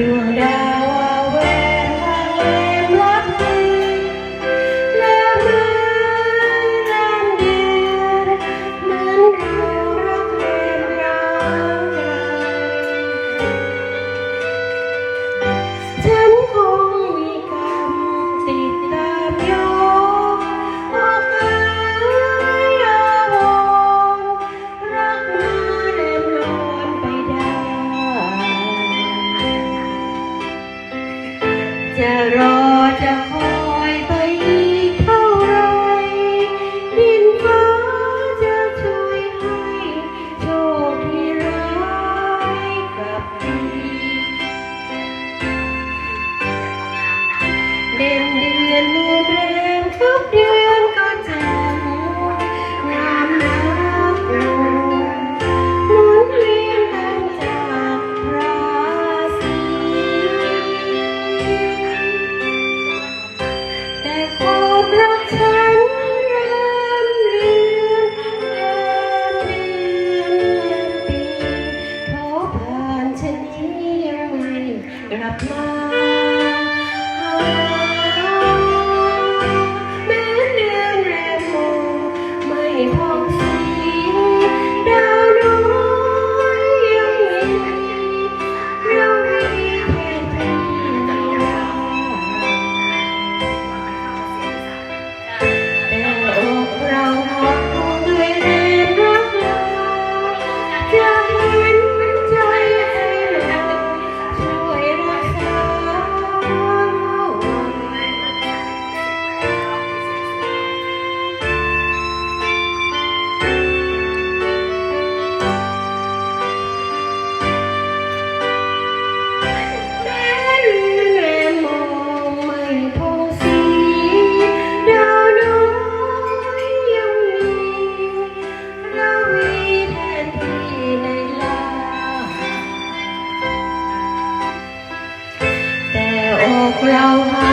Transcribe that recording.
do that. เดือนก็จะหมุามรักเรหมุนเวียนจากราศีแต่ความรักฉันเริ่มเลือเริ่มเรื่มปีโทผ่านชะนีเราไม่กลับมา Hey, เราหา